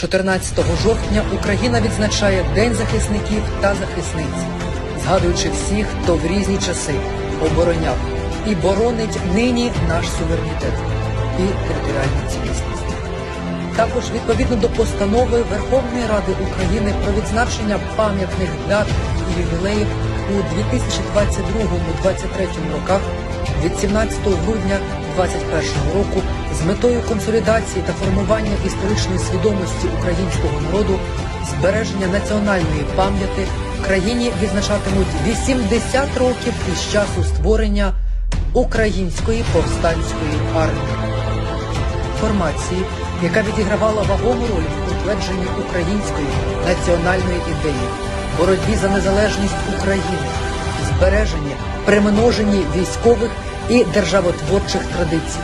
14 жовтня Україна відзначає День захисників та захисниць, згадуючи всіх, хто в різні часи обороняв і боронить нині наш суверенітет і територіальну цілісність. Також відповідно до постанови Верховної Ради України про відзначення пам'ятних дат і ювілеїв у 2022-2023 роках від 17 грудня 2021 року з метою консолідації та формування історичної свідомості українського народу, збереження національної пам'яті в країні відзначатимуть 80 років із часу створення Української повстанської армії. Формації, яка відігравала вагому роль в утвердженні української національної ідеї, боротьбі за незалежність України, збереженні, примноженні військових і державотворчих традицій,